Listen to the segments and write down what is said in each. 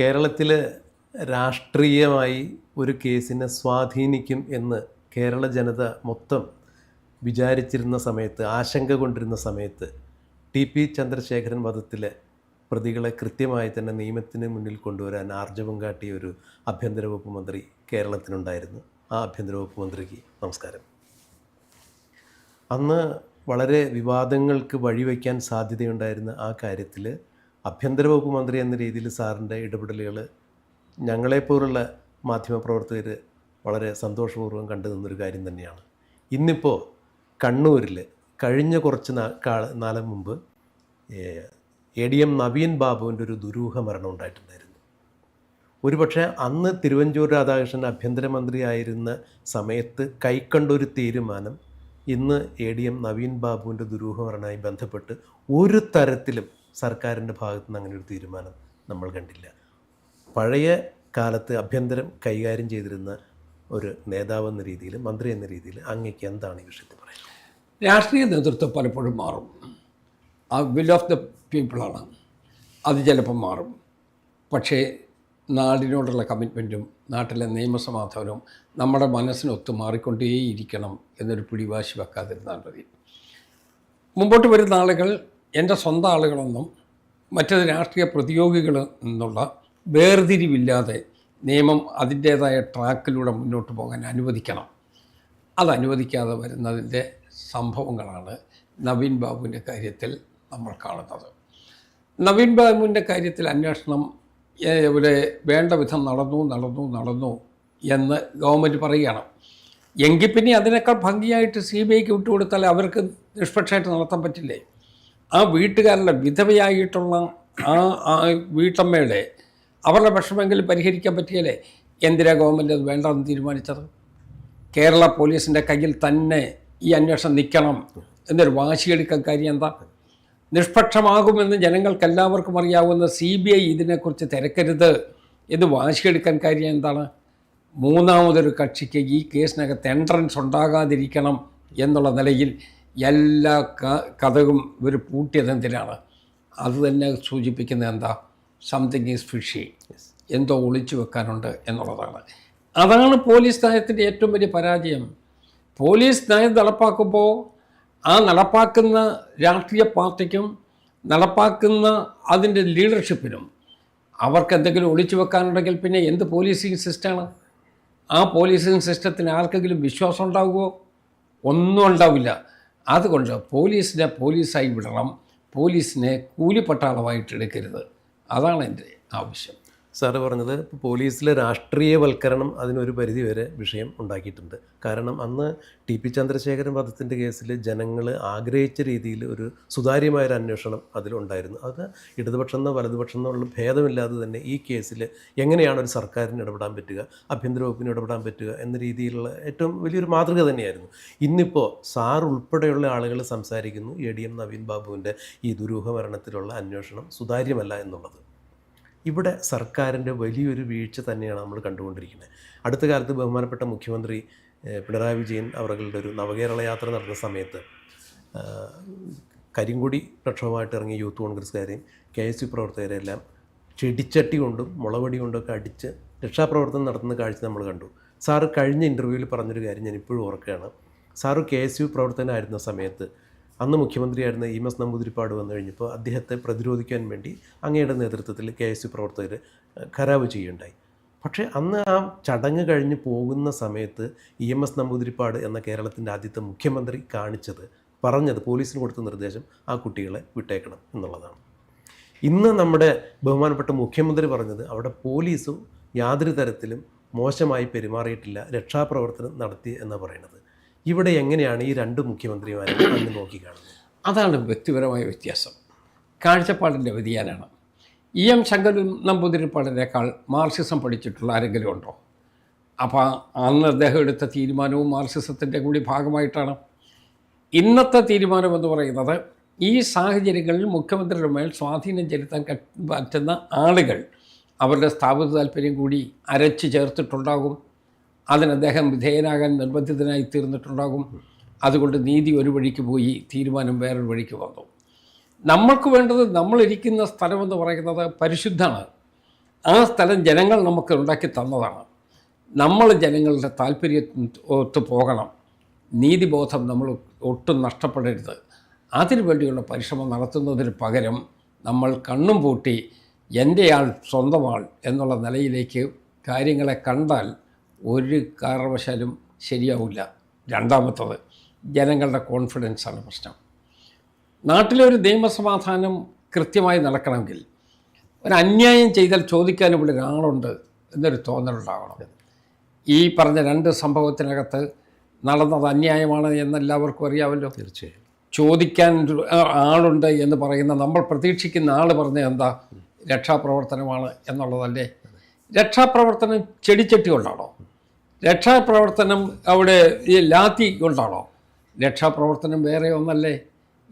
കേരളത്തിൽ രാഷ്ട്രീയമായി ഒരു കേസിനെ സ്വാധീനിക്കും എന്ന് കേരള ജനത മൊത്തം വിചാരിച്ചിരുന്ന സമയത്ത് ആശങ്ക കൊണ്ടിരുന്ന സമയത്ത് ടി പി ചന്ദ്രശേഖരൻ വധത്തിലെ പ്രതികളെ കൃത്യമായി തന്നെ നിയമത്തിന് മുന്നിൽ കൊണ്ടുവരാൻ ആർജവം കാട്ടിയ ഒരു ആഭ്യന്തര വകുപ്പ് മന്ത്രി കേരളത്തിനുണ്ടായിരുന്നു. ആ ആഭ്യന്തര വകുപ്പ് മന്ത്രിക്ക് നമസ്കാരം. അന്ന് വളരെ വിവാദങ്ങൾക്ക് വഴിവെക്കാൻ സാധ്യതയുണ്ടായിരുന്ന ആ കാര്യത്തിൽ ആഭ്യന്തര വകുപ്പ് മന്ത്രി എന്ന രീതിയിൽ സാറിന്റെ ഇടപെടലുകൾ ഞങ്ങളെപ്പോലുള്ള മാധ്യമപ്രവർത്തകർ വളരെ സന്തോഷപൂർവം കണ്ടു നിന്നൊരു കാര്യം തന്നെയാണ്. ഇന്നിപ്പോൾ കണ്ണൂരിൽ കഴിഞ്ഞ കുറച്ച് നാ നാലം മുമ്പ് എ ഡി എം നവീൻ ബാബുവിന്റെ ഒരു ദുരൂഹ മരണം ഉണ്ടായിട്ടുണ്ടായിരുന്നു. ഒരുപക്ഷെ അന്ന് തിരുവഞ്ചൂർ രാധാകൃഷ്ണൻ ആഭ്യന്തരമന്ത്രിയായിരുന്ന സമയത്ത് കൈക്കണ്ടൊരു തീരുമാനം ഇന്ന് എ ഡി എം നവീൻ ബാബുവിന്റെ ദുരൂഹമരണമായി ബന്ധപ്പെട്ട് ഒരു തരത്തിലും സർക്കാരിന്റെ ഭാഗത്തു നിന്ന് അങ്ങനെ ഒരു തീരുമാനം നമ്മൾ കണ്ടില്ല. പഴയ കാലത്ത് അഭ്യന്തരം കൈകാര്യം ചെയ്തിരുന്ന ഒരു നേതാവ് എന്ന രീതിയിൽ മന്ത്രി എന്ന രീതിയിൽ അങ്ങേക്ക് എന്താണ് ഈ വിഷയത്തിൽ പറയുന്നത് രാഷ്ട്രീയ നേതൃത്വം പലപ്പോഴും മാറും. ആ വിൽ ഓഫ് ദ പീപ്പിളാണ് അത് ചിലപ്പം മാറും. പക്ഷേ നാടിനോടുള്ള കമ്മിറ്റ്മെന്റും നാട്ടിലെ നിയമസമാധാനവും നമ്മുടെ മനസ്സിനൊത്ത് മാറിക്കൊണ്ടേയിരിക്കണം എന്നൊരു പിടിവാശി വെക്കാതിരുന്നാൽ മതി. മുമ്പോട്ട് വരുന്ന ആളുകൾ എന്റെ സ്വന്തം ആളുകളൊന്നും മറ്റത് രാഷ്ട്രീയ പ്രതിയോഗികൾ എന്നുള്ള വേർതിരിവില്ലാതെ നിയമം അതിന്റേതായ ട്രാക്കിലൂടെ മുന്നോട്ട് പോകാൻ അനുവദിക്കണം. അത് അനുവദിക്കാതെ വരുന്നതിന്റെ സംഭവങ്ങളാണ് നവീൻ ബാബുവിന്റെ കാര്യത്തിൽ നമ്മൾ കാണുന്നത്. നവീൻ ബാബുവിന്റെ കാര്യത്തിൽ അന്വേഷണം ഇവിടെ വേണ്ട വിധം നടന്നു നടന്നു നടന്നു എന്ന് ഗവൺമെന്റ് പറയുകയാണ്. എങ്കിൽ പിന്നെ അതിനേക്കാൾ ഭംഗിയായിട്ട് സി ബി ഐക്ക് വിട്ടുകൊടുത്താൽ അവർക്ക് നിഷ്പക്ഷമായിട്ട് നടത്താൻ പറ്റില്ലേ? ആ വീട്ടുകാരുടെ വിധവയായിട്ടുള്ള ആ വീട്ടമ്മയുടെ അവരുടെ വിഷമമെങ്കിലും പരിഹരിക്കാൻ പറ്റിയല്ലേ? എന്തിനാ ഗവൺമെന്റ് അത് വേണ്ടെന്ന് തീരുമാനിച്ചത്? കേരള പോലീസിന്റെ കയ്യിൽ തന്നെ ഈ അന്വേഷണം നിൽക്കണം എന്നൊരു വാശിയെടുക്കാൻ കാര്യം എന്താ? നിഷ്പക്ഷമാകുമെന്ന് ജനങ്ങൾക്ക് എല്ലാവർക്കും അറിയാവുന്ന സി ബി ഐ ഇതിനെക്കുറിച്ച് തിരക്കരുത് എന്ന് വാശിയെടുക്കാൻ കാര്യം എന്താണ്? മൂന്നാമതൊരു കക്ഷിക്ക് ഈ കേസിനകത്ത് എൻട്രൻസ് ഉണ്ടാകാതിരിക്കണം എന്നുള്ള നിലയിൽ എല്ലാ ക- കഥകും ഇവർ പൂട്ടിയത് എന്തിനാണ്? അത് തന്നെ സൂചിപ്പിക്കുന്നത് എന്താ? സംതിങ് ഈസ് ഫിഷി എന്തോ ഒളിച്ചു വെക്കാനുണ്ട് എന്നുള്ളതാണ്. അതാണ് പോലീസ് നയത്തിന്റെ ഏറ്റവും വലിയ പരാജയം. പോലീസ് നയം നടപ്പാക്കുമ്പോൾ ആ നടപ്പാക്കുന്ന രാഷ്ട്രീയ പാർട്ടിക്കും നടപ്പാക്കുന്ന അതിന്റെ ലീഡർഷിപ്പിനും അവർക്ക് എന്തെങ്കിലും ഒളിച്ചു വെക്കാനുണ്ടെങ്കിൽ പിന്നെ എന്ത് പോലീസിങ് സിസ്റ്റമാണ്? ആ പോലീസിങ് സിസ്റ്റത്തിന് ആർക്കെങ്കിലും വിശ്വാസം ഉണ്ടാവുമോ ഒന്നും ഉണ്ടാവില്ല. അതുകൊണ്ട് പോലീസിനെ പോലീസായി വിടണം. പോലീസിനെ കൂലിപ്പട്ടാളമായിട്ട് എടുക്കരുത്. അതാണ് എന്റെ ആവശ്യം. സാറ് പറഞ്ഞത് പോലീസിലെ രാഷ്ട്രീയവൽക്കരണം അതിനൊരു പരിധി വരെ വിഷയം ഉണ്ടാക്കിയിട്ടുണ്ട്. കാരണം അന്ന് ടി പി ചന്ദ്രശേഖരൻ വധത്തിന്റെ കേസിൽ ജനങ്ങൾ ആഗ്രഹിച്ച രീതിയിൽ ഒരു സുതാര്യമായൊരു അന്വേഷണം അതിലുണ്ടായിരുന്നു. അത് ഇടതുപക്ഷം എന്നോ വലതുപക്ഷം എന്നുള്ള ഭേദമില്ലാതെ തന്നെ ഈ കേസിൽ എങ്ങനെയാണ് ഒരു സർക്കാരിന് ഇടപെടാൻ പറ്റുക ആഭ്യന്തര വകുപ്പിന് ഇടപെടാൻ പറ്റുക എന്ന രീതിയിലുള്ള ഏറ്റവും വലിയൊരു മാതൃക തന്നെയായിരുന്നു. ഇന്നിപ്പോൾ സാർ ഉൾപ്പെടെയുള്ള ആളുകൾ സംസാരിക്കുന്നു എ ഡി എം നവീൻ ബാബുവിന്റെ ഈ ദുരൂഹ മരണത്തിലുള്ള അന്വേഷണം സുതാര്യമല്ല എന്നുള്ളത്. ഇവിടെ സർക്കാരിന്റെ വലിയൊരു വീഴ്ച തന്നെയാണ് നമ്മൾ കണ്ടുകൊണ്ടിരിക്കുന്നത്. അടുത്ത കാലത്ത് ബഹുമാനപ്പെട്ട മുഖ്യമന്ത്രി പിണറായി വിജയൻ അവരുടെ ഒരു നവകേരള യാത്ര നടന്ന സമയത്ത് കരിങ്കൊടി പ്രക്ഷോഭമായിട്ട് ഇറങ്ങിയ യൂത്ത് കോൺഗ്രസ്സുകാരെയും കെ എസ് യു പ്രവർത്തകരെല്ലാം ചെടിച്ചട്ടി കൊണ്ടും മുളവടി കൊണ്ടൊക്കെ അടിച്ച് രക്ഷാപ്രവർത്തനം നടത്തുന്ന കാഴ്ച നമ്മൾ കണ്ടു. സാറ് കഴിഞ്ഞ ഇന്റർവ്യൂവിൽ പറഞ്ഞൊരു കാര്യം ഞാൻ ഇപ്പോഴും ഓർക്കുകയാണ്. സാറ് കെ എസ് യു പ്രവർത്തകനായിരുന്ന സമയത്ത് അന്ന് മുഖ്യമന്ത്രിയായിരുന്ന ഇ എസ് നമ്പൂതിരിപ്പാട് വന്നു കഴിഞ്ഞപ്പോൾ അദ്ദേഹത്തെ പ്രതിരോധിക്കാൻ വേണ്ടി അങ്ങയുടെ നേതൃത്വത്തിൽ കെ എസ് യു പ്രവർത്തകർ ഖരാവ് ചെയ്യുകയുണ്ടായി. പക്ഷേ അന്ന് ആ ചടങ്ങ് കഴിഞ്ഞ് പോകുന്ന സമയത്ത് ഇ എം എസ് നമ്പൂതിരിപ്പാട് എന്ന കേരളത്തിന്റെ ആദ്യത്തെ മുഖ്യമന്ത്രി കാണിച്ചത് പറഞ്ഞത് പോലീസിന് കൊടുത്ത നിർദ്ദേശം ആ കുട്ടികളെ വിട്ടേക്കണം എന്നുള്ളതാണ്. ഇന്ന് നമ്മുടെ ബഹുമാനപ്പെട്ട മുഖ്യമന്ത്രി പറഞ്ഞത് അവിടെ പോലീസും യാതൊരു തരത്തിലും മോശമായി പെരുമാറിയിട്ടില്ല രക്ഷാപ്രവർത്തനം നടത്തി എന്നാണ് പറയുന്നത്. ഇവിടെ എങ്ങനെയാണ് ഈ രണ്ട് മുഖ്യമന്ത്രിമാരെ നോക്കി നോക്കിക്കാണുന്നത് അതാണ് വ്യക്തിപരമായ വ്യത്യാസം. കാഴ്ചപ്പാടിന്റെ വ്യതിയാനാണ്. ഇ എം ശങ്കർ നമ്പൂതിരിപ്പാടിനേക്കാൾ മാർക്സിസം പഠിച്ചിട്ടുള്ള ആരെങ്കിലും ഉണ്ടോ? അപ്പോൾ അന്ന് അദ്ദേഹം എടുത്ത തീരുമാനവും മാർക്സിസത്തിന്റെ കൂടി ഭാഗമായിട്ടാണ്. ഇന്നത്തെ തീരുമാനം എന്ന് പറയുന്നത് ഈ സാഹചര്യങ്ങളിൽ മുഖ്യമന്ത്രിയുടെ മേൽ സ്വാധീനം ചെലുത്താൻ പറ്റുന്ന ആളുകൾ അവരുടെ സ്ഥാപിത താല്പര്യം കൂടി അരച്ചു ചേർത്തിട്ടുണ്ടാകും. അതിന് അദ്ദേഹം വിധേയനാകാൻ നിർബന്ധിതനായി തീർന്നിട്ടുണ്ടാകും. അതുകൊണ്ട് നീതി ഒരു വഴിക്ക് പോയി തീരുമാനം വേറൊരു വഴിക്ക് വന്നു. നമ്മൾക്ക് വേണ്ടത് നമ്മളിരിക്കുന്ന സ്ഥലമെന്ന് പറയുന്നത് പരിശുദ്ധമാണ്. ആ സ്ഥലം ജനങ്ങൾ നമുക്ക് ഉണ്ടാക്കി തന്നതാണ്. നമ്മൾ ജനങ്ങളുടെ താല്പര്യത്തിന് ഒത്ത് പോകണം. നീതിബോധം നമ്മൾ ഒട്ടും നഷ്ടപ്പെടരുത്. അതിനു വേണ്ടിയുള്ള പരിശ്രമം നടത്തുന്നതിന് പകരം നമ്മൾ കണ്ണും പൂട്ടി എന്റെ ആൾ സ്വന്തം ആൾ എന്നുള്ള നിലയിലേക്ക് കാര്യങ്ങളെ കണ്ടാൽ ഒരു കാരണവശാലും ശരിയാവില്ല. രണ്ടാമത്തത് ജനങ്ങളുടെ കോൺഫിഡൻസാണ് പ്രശ്നം. നാട്ടിലൊരു നിയമസമാധാനം കൃത്യമായി നടക്കണമെങ്കിൽ ഒരു അന്യായം ചെയ്താൽ ചോദിക്കാൻ ഇവിടെ ഒരാളുണ്ട് എന്നൊരു തോന്നലുണ്ടാവണം. ഈ പറഞ്ഞ രണ്ട് സംഭവത്തിനകത്ത് നടന്നത് അന്യായമാണ് എന്നെല്ലാവർക്കും അറിയാമല്ലോ. തീർച്ചയായും. ചോദിക്കാൻ ആളുണ്ട് എന്ന് പറയുന്ന നമ്മൾ പ്രതീക്ഷിക്കുന്ന ആൾ പറഞ്ഞ എന്താ? രക്ഷാപ്രവർത്തനമാണ് എന്നുള്ളതല്ലേ? രക്ഷാപ്രവർത്തനം ചെടിച്ചട്ടി കൊണ്ടാണോ രക്ഷാപ്രവർത്തനം അവിടെ ഈ ലാത്തി കൊണ്ടാണോ? രക്ഷാപ്രവർത്തനം വേറെ ഒന്നല്ലേ?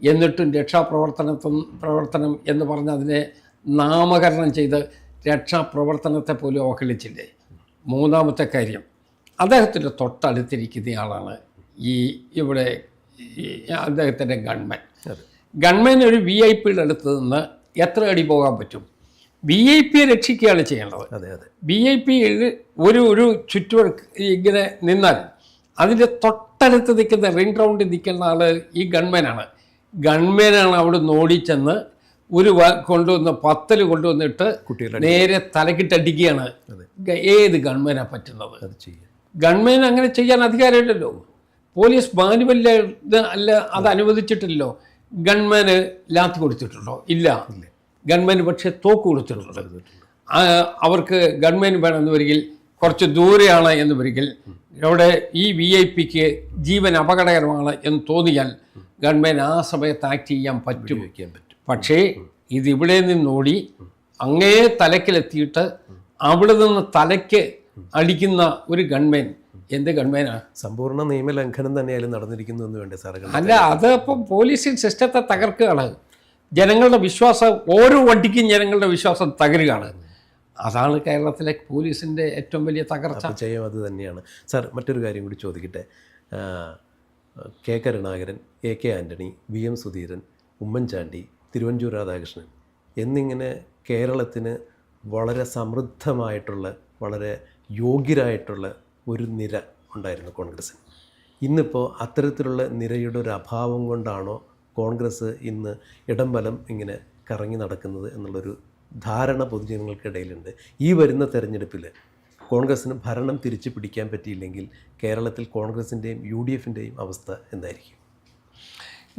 എന്നിട്ടും രക്ഷാപ്രവർത്തനത്തും പ്രവർത്തനം എന്ന് പറഞ്ഞ അതിനെ നാമകരണം ചെയ്ത് രക്ഷാപ്രവർത്തനത്തെ പോലും അവഹേളിച്ചില്ലേ? മൂന്നാമത്തെ കാര്യം അദ്ദേഹത്തിന്റെ തൊട്ടടുത്തിരിക്കുന്നയാളാണ് ഈ ഇവിടെ അദ്ദേഹത്തിന്റെ ഗൺമാൻ. ഗൺമാൻ ഒരു വി ഐ പിയുടെ അടുത്ത് നിന്ന് എത്ര അടി പോകാൻ പറ്റും? വി ഐ പിയെ രക്ഷിക്കുകയാണ് ചെയ്യേണ്ടത്. അതെ അതെ. ബി ഐ പി ഒരു ഒരു ചുറ്റുവഴക്ക് ഇങ്ങനെ നിന്നാൽ അതിന്റെ തൊട്ടടുത്ത് നിൽക്കുന്ന റിംഗ് റൗണ്ടിൽ നിൽക്കുന്ന ആൾ ഈ ഗൺമാനാണ് ഗൺമാനാണ് അവിടെ ഓടിച്ചെന്ന് ഒരു കൊണ്ടുവന്ന് പത്തൽ കൊണ്ടുവന്നിട്ട് കുട്ടികളെ നേരെ തലക്കിട്ടടിക്കുകയാണ്. ഏത് ഗൺമാനാണ് പറ്റുന്നത്? അത് ചെയ്യാം. ഗവൺമെന്റ് അങ്ങനെ ചെയ്യാൻ അധികാരമില്ലല്ലോ. പോലീസ് മാനുവല്ല അല്ല അത് അനുവദിച്ചിട്ടില്ലല്ലോ. ഗവൺമെന്റ് ലാത്തി കൊടുത്തിട്ടുണ്ടോ? ഇല്ല. ഗവൺമെന്റ് പക്ഷേ തോക്ക് കൊടുത്തിട്ടുണ്ട്. അവർക്ക് ഗവൺമെന്റ് വേണമെന്ന് വരികിൽ കുറച്ച് ദൂരെയാണ് എന്ന് വരികിൽ അവിടെ ഈ വി ഐ പിക്ക് ജീവൻ അപകടകരമാണ് എന്ന് തോന്നിയാൽ ഗവൺമെന്റ് ആ സമയത്ത് ആക്ട് ചെയ്യാൻ പറ്റും. പക്ഷേ ഇതിവിടെ നിന്നോടി അങ്ങേ തലക്കിലെത്തിയിട്ട് അവിടെ നിന്ന് തലയ്ക്ക് അടിക്കുന്ന ഒരു ഗൺമാൻ എന്ത് ഗൺമാനാണ് സമ്പൂർണ നിയമലംഘനം തന്നെയായാലും നടന്നിരിക്കുന്നു എന്ന് വേണ്ടേ സാറേ അല്ല അതപ്പം പോലീസിന്റെ സിസ്റ്റത്തെ തകർക്കുകയാണ്. ജനങ്ങളുടെ വിശ്വാസം ഓരോ വണ്ടിക്കും ജനങ്ങളുടെ വിശ്വാസം തകരുകയാണ്. അതാണ് കേരളത്തിലെ പോലീസിന്റെ ഏറ്റവും വലിയ തകർച്ച. ചെയ്യും അത് തന്നെയാണ്. സർ മറ്റൊരു കാര്യം കൂടി ചോദിക്കട്ടെ. K Karunakaran A K Antony V M Sudheeran Oommen Chandy Thiruvanchoor Radhakrishnan എന്നിങ്ങനെ കേരളത്തിന് വളരെ സമൃദ്ധമായിട്ടുള്ള വളരെ യോഗ്യരായിട്ടുള്ള ഒരു നിര ഉണ്ടായിരുന്നു കോൺഗ്രസ്സിന്. ഇന്നിപ്പോൾ അത്തരത്തിലുള്ള നിരയുടെ ഒരു അഭാവം കൊണ്ടാണോ കോൺഗ്രസ് ഇന്ന് ഇടംബലം ഇങ്ങനെ കറങ്ങി നടക്കുന്നത് എന്നുള്ളൊരു ധാരണ പൊതുജനങ്ങൾക്കിടയിലുണ്ട്. ഈ വരുന്ന തെരഞ്ഞെടുപ്പിൽ കോൺഗ്രസ്സിന് ഭരണം തിരിച്ചു പിടിക്കാൻ പറ്റിയില്ലെങ്കിൽ കേരളത്തിൽ കോൺഗ്രസിന്റെയും യു ഡി എഫിന്റെയും അവസ്ഥ എന്തായിരിക്കും?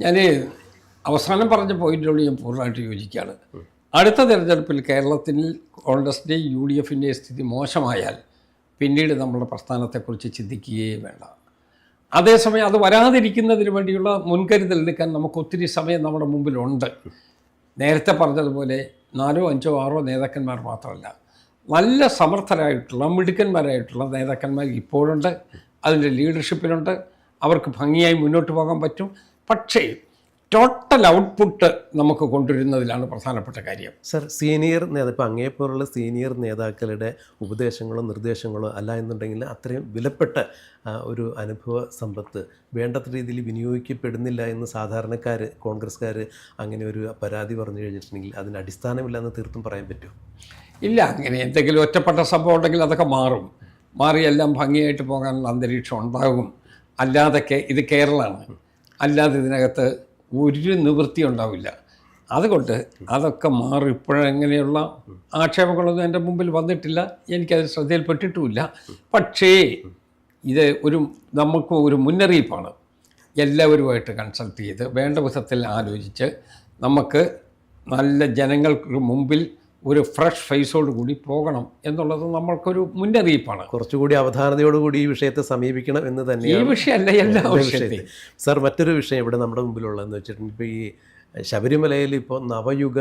ഞാൻ അവസാനം പറഞ്ഞ പോയിന്റിനോട് ഞാൻ പൂർണമായിട്ട് യോജിക്കുകയാണ്. അടുത്ത തെരഞ്ഞെടുപ്പിൽ കേരളത്തിൽ കോൺഗ്രസിന്റെയും യു ഡി എഫിന്റെയും സ്ഥിതി മോശമായാൽ പിന്നീട് നമ്മുടെ പ്രസ്ഥാനത്തെക്കുറിച്ച് ചിന്തിക്കുകയേ വേണ്ട. അതേസമയം അത് വരാതിരിക്കുന്നതിന് വേണ്ടിയുള്ള മുൻകരുതൽ എടുക്കാൻ നമുക്ക് ഒത്തിരി സമയം നമ്മുടെ മുമ്പിലുണ്ട്. നേരത്തെ പറഞ്ഞതുപോലെ നാലോ അഞ്ചോ ആറോ നേതാക്കന്മാർ മാത്രമല്ല നല്ല സമർത്ഥരായിട്ടുള്ള മിടുക്കന്മാരായിട്ടുള്ള നേതാക്കന്മാർ ഇപ്പോഴുണ്ട്. അതിന്റെ ലീഡർഷിപ്പിലുണ്ട് അവർക്ക് ഭംഗിയായി മുന്നോട്ട് പോകാൻ പറ്റും. പക്ഷേ ടോട്ടൽ ഔട്ട്പുട്ട് നമുക്ക് കൊണ്ടുവരുന്നതിലാണ് പ്രധാനപ്പെട്ട കാര്യം. സർ സീനിയർ നേതാ ഇപ്പം അങ്ങേപ്പോലുള്ള സീനിയർ നേതാക്കളുടെ ഉപദേശങ്ങളോ നിർദ്ദേശങ്ങളോ അല്ല എന്നുണ്ടെങ്കിൽ അത്രയും വിലപ്പെട്ട ഒരു അനുഭവ സമ്പത്ത് വേണ്ടത്ര രീതിയിൽ വിനിയോഗിക്കപ്പെടുന്നില്ല എന്ന് സാധാരണക്കാർ കോൺഗ്രസ്സുകാർ അങ്ങനെ ഒരു പരാതി പറഞ്ഞു കഴിഞ്ഞിട്ടുണ്ടെങ്കിൽ അതിന് അടിസ്ഥാനമില്ല എന്ന് തീർത്തും പറയാൻ പറ്റുമോ? ഇല്ല അങ്ങനെ എന്തെങ്കിലും ഒറ്റപ്പെട്ട സംഭവം ഉണ്ടെങ്കിൽ അതൊക്കെ മാറും. മാറിയെല്ലാം ഭംഗിയായിട്ട് പോകാനുള്ള അന്തരീക്ഷം ഉണ്ടാകും. അല്ലാതൊക്കെ ഇത് കേരളമാണ്. അല്ലാതെ ഇതിനകത്ത് ഒരു നിവൃത്തി ഉണ്ടാവില്ല. അതുകൊണ്ട് അതൊക്കെ മാറി. ഇപ്പോഴെങ്ങനെയുള്ള ആക്ഷേപങ്ങളൊന്നും എന്റെ മുമ്പിൽ വന്നിട്ടില്ല. എനിക്കത് ശ്രദ്ധയിൽപ്പെട്ടിട്ടുമില്ല. പക്ഷേ ഇത് ഒരു നമുക്ക് ഒരു മുന്നറിയിപ്പാണ്. എല്ലാവരുമായിട്ട് കൺസൾട്ട് ചെയ്ത് വേണ്ട വിധത്തിൽ ആലോചിച്ച് നമുക്ക് നല്ല ജനങ്ങൾക്ക് മുമ്പിൽ ഒരു ഫ്രഷ് ഫേസോട് കൂടി പോകണം എന്നുള്ളത് നമ്മൾക്കൊരു മുന്നറിയിപ്പാണ്. കുറച്ചുകൂടി അവധാനതയോടുകൂടി ഈ വിഷയത്തെ സമീപിക്കണം എന്ന് തന്നെ ഈ വിഷയമല്ല എല്ലാ വിഷയത്തിൽ സാർ മറ്റൊരു വിഷയം ഇവിടെ നമ്മുടെ മുമ്പിലുള്ളതെന്ന് വെച്ചിട്ടുണ്ടെങ്കിൽ ഇപ്പോൾ ഈ ശബരിമലയിൽ ഇപ്പോൾ നവയുഗ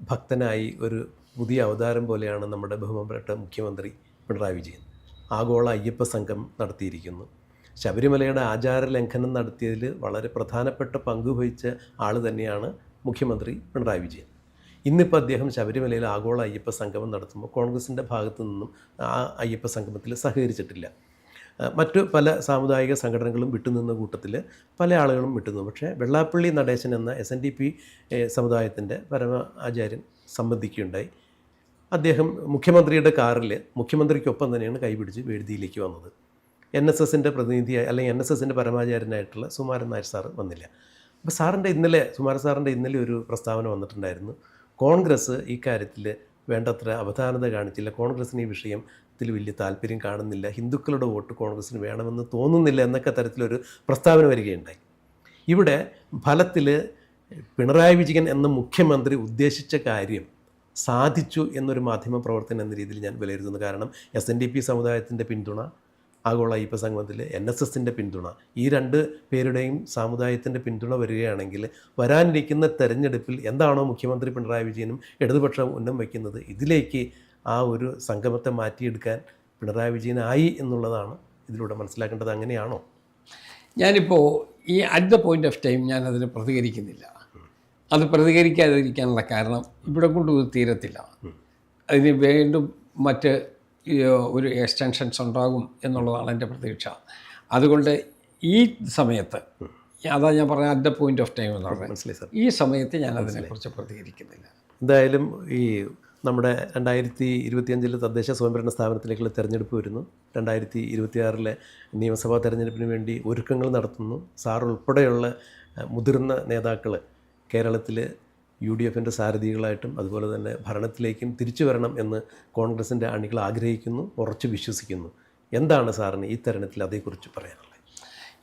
ഭക്തനായി ഒരു പുതിയ അവതാരം പോലെയാണ് നമ്മുടെ ബഹുമാനപ്പെട്ട മുഖ്യമന്ത്രി പിണറായി വിജയൻ. ആഗോള അയ്യപ്പ സംഘം നടത്തിയിരിക്കുന്നു. ശബരിമലയുടെ ആചാര ലംഘനം നടത്തിയതിൽ വളരെ പ്രധാനപ്പെട്ട പങ്കുവഹിച്ച ആൾ തന്നെയാണ് മുഖ്യമന്ത്രി പിണറായി വിജയൻ. ഇന്നിപ്പോൾ അദ്ദേഹം ശബരിമലയിൽ ആഗോള അയ്യപ്പ സംഗമം നടത്തുമ്പോൾ കോൺഗ്രസിന്റെ ഭാഗത്തു നിന്നും ആ അയ്യപ്പ സംഗമത്തിൽ സഹകരിച്ചിട്ടില്ല. മറ്റു പല സാമുദായിക സംഘടനകളും വിട്ടുനിന്ന കൂട്ടത്തിൽ പല ആളുകളും വിട്ടുനിന്നു. പക്ഷേ വെള്ളാപ്പള്ളി നടേശൻ എന്ന എസ് എൻ ഡി പി സമുദായത്തിന്റെ പരമ ആചാര്യൻ സംബന്ധിക്കുകയുണ്ടായി. അദ്ദേഹം മുഖ്യമന്ത്രിയുടെ കാറിൽ മുഖ്യമന്ത്രിക്കൊപ്പം തന്നെയാണ് കൈപിടിച്ച് വേദിയിലേക്ക് വന്നത്. എൻ എസ് എസിന്റെ പ്രതിനിധിയായി അല്ലെങ്കിൽ എൻ എസ് എസിന്റെ പരമാചാര്യനായിട്ടുള്ള സുമാരൻ നായർ സാറ് വന്നില്ല. അപ്പോൾ സാറിന്റെ ഇന്നലെ സുമാരൻ സാറിന്റെ ഇന്നലെ ഒരു പ്രസ്താവന വന്നിട്ടുണ്ടായിരുന്നു. കോൺഗ്രസ് ഈ കാര്യത്തിൽ വേണ്ടത്ര അവധാനത കാണിച്ചില്ല. കോൺഗ്രസിന് ഈ വിഷയം വിഷയത്തിൽ വലിയ താല്പര്യം കാണുന്നില്ല. ഹിന്ദുക്കളുടെ വോട്ട് കോൺഗ്രസ്സിന് വേണമെന്ന് തോന്നുന്നില്ല എന്നൊക്കെ തരത്തിലൊരു പ്രസ്താവന വരികയുണ്ടായി. ഇവിടെ ഫലത്തിൽ പിണറായി വിജയൻ എന്ന മുഖ്യമന്ത്രി ഉദ്ദേശിച്ച കാര്യം സാധിച്ചു എന്നൊരു മാധ്യമ പ്രവർത്തനം എന്ന രീതിയിൽ ഞാൻ വിലയിരുത്തുന്നു. കാരണം എസ് എൻ ഡി പി സമുദായത്തിന്റെ പിന്തുണ ആഗോള അയ്യപ്പ സംഗമത്തിൽ എൻ എസ് എസിന്റെ പിന്തുണ. ഈ രണ്ട് പേരുടെയും സമുദായത്തിന്റെ പിന്തുണ വരികയാണെങ്കിൽ വരാനിരിക്കുന്ന തെരഞ്ഞെടുപ്പിൽ എന്താണോ മുഖ്യമന്ത്രി പിണറായി വിജയനും ഇടതുപക്ഷം ഉന്നം വയ്ക്കുന്നത് ഇതിലേക്ക് ആ ഒരു സംഗമത്തെ മാറ്റിയെടുക്കാൻ പിണറായി വിജയനായി എന്നുള്ളതാണ് ഇതിലൂടെ മനസ്സിലാക്കേണ്ടത്. അങ്ങനെയാണോ? ഞാനിപ്പോൾ ഈ at the point of time ഞാൻ അതിന് പ്രതികരിക്കുന്നില്ല. അത് പ്രതികരിക്കാതിരിക്കാനുള്ള കാരണം ഇവിടെ കൊണ്ട് തീരത്തില്ല. അതിന് വീണ്ടും മറ്റ് ഒരു എക്സ്റ്റൻഷൻസ് ഉണ്ടാകും എന്നുള്ളതാണ് എന്റെ പ്രതീക്ഷ. അതുകൊണ്ട് ഈ സമയത്ത് അതാ ഞാൻ പറഞ്ഞ at the point of time എന്ന് പറഞ്ഞത് മനസ്സിലായി സാർ. ഈ സമയത്ത് ഞാൻ അതിനെക്കുറിച്ച് പ്രതികരിക്കുന്നില്ല. എന്തായാലും ഈ നമ്മുടെ രണ്ടായിരത്തി ഇരുപത്തിയഞ്ചിൽ തദ്ദേശ സ്വയംഭരണ സ്ഥാപനത്തിലേക്കുള്ള തെരഞ്ഞെടുപ്പ് വരുന്നു. രണ്ടായിരത്തി ഇരുപത്തിയാറിലെ നിയമസഭാ തെരഞ്ഞെടുപ്പിന് വേണ്ടി ഒരുക്കങ്ങൾ നടത്തുന്നു. സാർ ഉൾപ്പെടെയുള്ള മുതിർന്ന നേതാക്കൾ കേരളത്തിൽ യു ഡി എഫിന്റെ സാരഥികളായിട്ടും അതുപോലെ തന്നെ ഭരണത്തിലേക്കും തിരിച്ചു വരണം എന്ന് കോൺഗ്രസിന്റെ അണികൾ ആഗ്രഹിക്കുന്നു ഉറച്ചു വിശ്വസിക്കുന്നു. എന്താണ് സാറിന് ഈ തെരഞ്ഞെടുപ്പിൽ അതേക്കുറിച്ച് പറയാനുള്ളത്?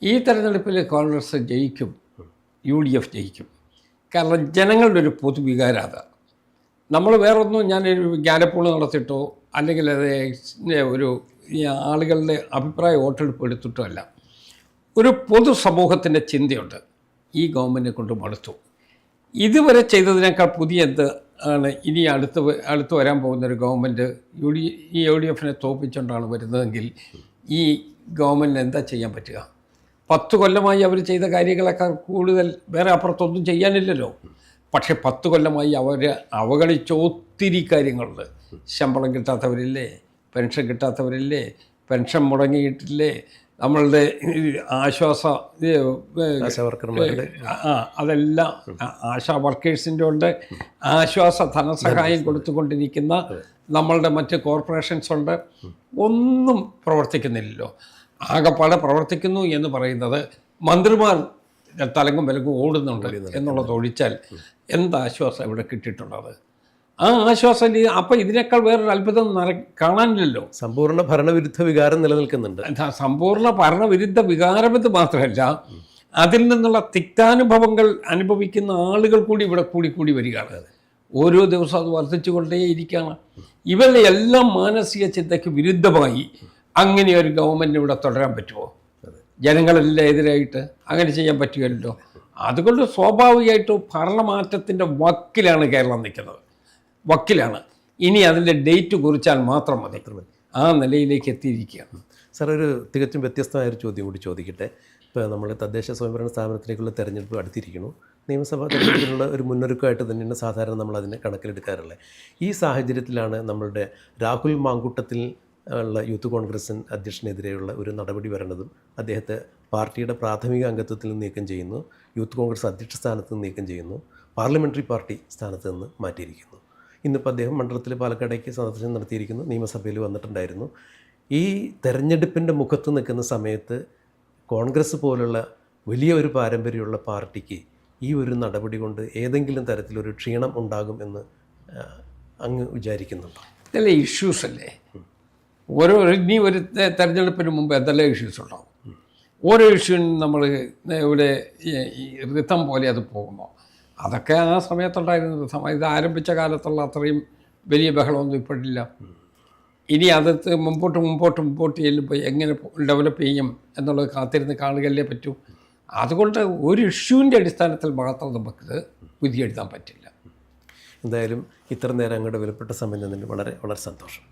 ഈ തെരഞ്ഞെടുപ്പിൽ കോൺഗ്രസ് ജയിക്കും യു ഡി എഫ് ജയിക്കും. കാരണം ജനങ്ങളുടെ ഒരു പൊതുവികാരത നമ്മൾ വേറൊന്നും ഞാനൊരു ജ്ഞാനപ്പൂൾ നടത്തിയിട്ടോ അല്ലെങ്കിൽ അത് ഒരു ആളുകളുടെ അഭിപ്രായ വോട്ടെടുപ്പ് എടുത്തിട്ടോ അല്ല. ഒരു പൊതു സമൂഹത്തിന്റെ ചിന്തയുണ്ട്. ഈ ഗവൺമെന്റിനെ കൊണ്ട് മടുത്തു. ഇതുവരെ ചെയ്തതിനേക്കാൾ പുതിയ എന്ത് ആണ് ഇനി അടുത്ത് അടുത്ത് വരാൻ പോകുന്ന ഒരു ഗവൺമെന്റ് യു ഡി ഈ യു ഡി എഫിനെ തോപ്പിച്ചുകൊണ്ടാണ് വരുന്നതെങ്കിൽ ഈ ഗവൺമെന്റിന് എന്താ ചെയ്യാൻ പറ്റുക? പത്ത് കൊല്ലമായി അവർ ചെയ്ത കാര്യങ്ങളൊക്കെ കൂടുതൽ വേറെ അപ്പുറത്തൊന്നും ചെയ്യാനില്ലല്ലോ. പക്ഷേ പത്ത് കൊല്ലമായി അവർ അവഗണിച്ച ഒത്തിരി കാര്യങ്ങളുണ്ട്. ശമ്പളം കിട്ടാത്തവരില്ലേ? പെൻഷൻ കിട്ടാത്തവരില്ലേ? പെൻഷൻ മുടങ്ങിയിട്ടില്ലേ? നമ്മളുടെ ആശ്വാസ ആ അതെല്ലാം ആശാ വർക്കേഴ്സിന്റെ ഉണ്ട്. ആശ്വാസ ധനസഹായം കൊടുത്തുകൊണ്ടിരിക്കുന്ന നമ്മളുടെ മറ്റ് കോർപ്പറേഷൻസ് ഉണ്ട്. ഒന്നും പ്രവർത്തിക്കുന്നില്ലല്ലോ. ആകെപ്പാടെ പ്രവർത്തിക്കുന്നു എന്ന് പറയുന്നത് മന്ത്രിമാർ തലങ്ങും വിലങ്ങും ഓടുന്നുണ്ട് എന്നുള്ളത് ഒഴിച്ചാൽ എന്താശ്വാസം ഇവിടെ കിട്ടിയിട്ടുള്ളത്? ആ ആശ്വാസം അപ്പം ഇതിനേക്കാൾ വേറൊരു അത്ഭുതം കാണാനില്ലല്ലോ. സമ്പൂർണ ഭരണവിരുദ്ധ വികാരം നിലനിൽക്കുന്നുണ്ട്. എന്താ സമ്പൂർണ ഭരണവിരുദ്ധ വികാരം എന്ന് മാത്രമല്ല അതിൽ നിന്നുള്ള തിക്താനുഭവങ്ങൾ അനുഭവിക്കുന്ന ആളുകൾ കൂടി ഇവിടെ കൂടി കൂടി വരികയാണ്. ഓരോ ദിവസവും അത് വർദ്ധിച്ചുകൊണ്ടേയിരിക്കുകയാണ്. ഇവരുടെ എല്ലാം മാനസിക ചിന്തയ്ക്ക് വിരുദ്ധമായി അങ്ങനെ ഒരു ഗവൺമെന്റ് ഇവിടെ തുടരാൻ പറ്റുമോ? ജനങ്ങളെല്ലാം എതിരായിട്ട് അങ്ങനെ ചെയ്യാൻ പറ്റുമല്ലോ അതുകൊണ്ട് സ്വാഭാവികമായിട്ടും ഭരണമാറ്റത്തിന്റെ വക്കിലാണ് കേരളം നിൽക്കുന്നത്. വക്കിലാണ്. ഇനി അതിന്റെ ഡേറ്റ് കുറിച്ചാൽ മാത്രം മതി. ആ നിലയിലേക്ക് എത്തിയിരിക്കുകയാണ്. സാർ ഒരു തികച്ചും വ്യത്യസ്തമായ ഒരു ചോദ്യം കൂടി ചോദിക്കട്ടെ. ഇപ്പോൾ നമ്മൾ തദ്ദേശ സ്വയംഭരണ സ്ഥാപനത്തിലേക്കുള്ള തെരഞ്ഞെടുപ്പ് അടുത്തിരിക്കുന്നു. നിയമസഭാ തെരഞ്ഞെടുപ്പിനുള്ള ഒരു മുന്നൊരുക്കമായിട്ട് തന്നെയാണ് സാധാരണ നമ്മൾ അതിനെ കണക്കിലെടുക്കാറുള്ളത്. ഈ സാഹചര്യത്തിലാണ് നമ്മളുടെ രാഹുൽ മാങ്കൂട്ടത്തിൽ ഉള്ള യൂത്ത് കോൺഗ്രസ് അധ്യക്ഷനെതിരെയുള്ള ഒരു നടപടി വരണതും അദ്ദേഹത്തെ പാർട്ടിയുടെ പ്രാഥമിക അംഗത്വത്തിൽ നിന്ന് നീക്കം ചെയ്യുന്നു യൂത്ത് കോൺഗ്രസ് അധ്യക്ഷ സ്ഥാനത്ത് നിന്ന് നീക്കം ചെയ്യുന്നു പാർലമെന്ററി പാർട്ടി സ്ഥാനത്ത് നിന്ന് മാറ്റിയിരിക്കുന്നു. ഇന്നിപ്പോൾ അദ്ദേഹം മണ്ഡലത്തിൽ പാലക്കാടേക്ക് സന്ദർശനം നടത്തിയിരിക്കുന്നു നിയമസഭയിൽ വന്നിട്ടുണ്ടായിരുന്നു. ഈ തെരഞ്ഞെടുപ്പിന്റെ മുഖത്ത് നിൽക്കുന്ന സമയത്ത് കോൺഗ്രസ് പോലുള്ള വലിയ ഒരു പാരമ്പര്യമുള്ള പാർട്ടിക്ക് ഈ ഒരു നടപടി കൊണ്ട് ഏതെങ്കിലും തരത്തിലൊരു ക്ഷീണം ഉണ്ടാകും എന്ന് അങ്ങ് വിചാരിക്കുന്നുണ്ടോ? ഇതല്ലേ ഇഷ്യൂസ് അല്ലേ? ഓരോ ഇനി ഒരു തെരഞ്ഞെടുപ്പിന് മുമ്പ് എന്തെല്ലാം ഇഷ്യൂസ് ഉണ്ടാവും? ഓരോ ഇഷ്യൂവിനും നമ്മൾ ഇവിടെ ഋതം പോലെ അത് പോകുമ്പോൾ അതൊക്കെ ആ സമയത്തുണ്ടായിരുന്ന. സമയം ഇത് ആരംഭിച്ച കാലത്തുള്ള അത്രയും വലിയ ബഹളമൊന്നും ഇപ്പോഴില്ല. ഇനി അത് മുമ്പോട്ട് മുമ്പോട്ട് മുമ്പോട്ട് ചെല്ലുമ്പോൾ എങ്ങനെ ഡെവലപ്പ് ചെയ്യും എന്നുള്ളത് കാത്തിരുന്ന് കാണുകയല്ലേ പറ്റൂ. അതുകൊണ്ട് ഒരു ഇഷ്യൂവിന്റെ അടിസ്ഥാനത്തിൽ മാത്രം നമുക്ക് വിധി എഴുതാൻ പറ്റില്ല. എന്തായാലും ഇത്ര നേരം അങ്ങോട്ട് വിലപ്പെട്ട സമയം തന്നെ വളരെ വളരെ സന്തോഷം.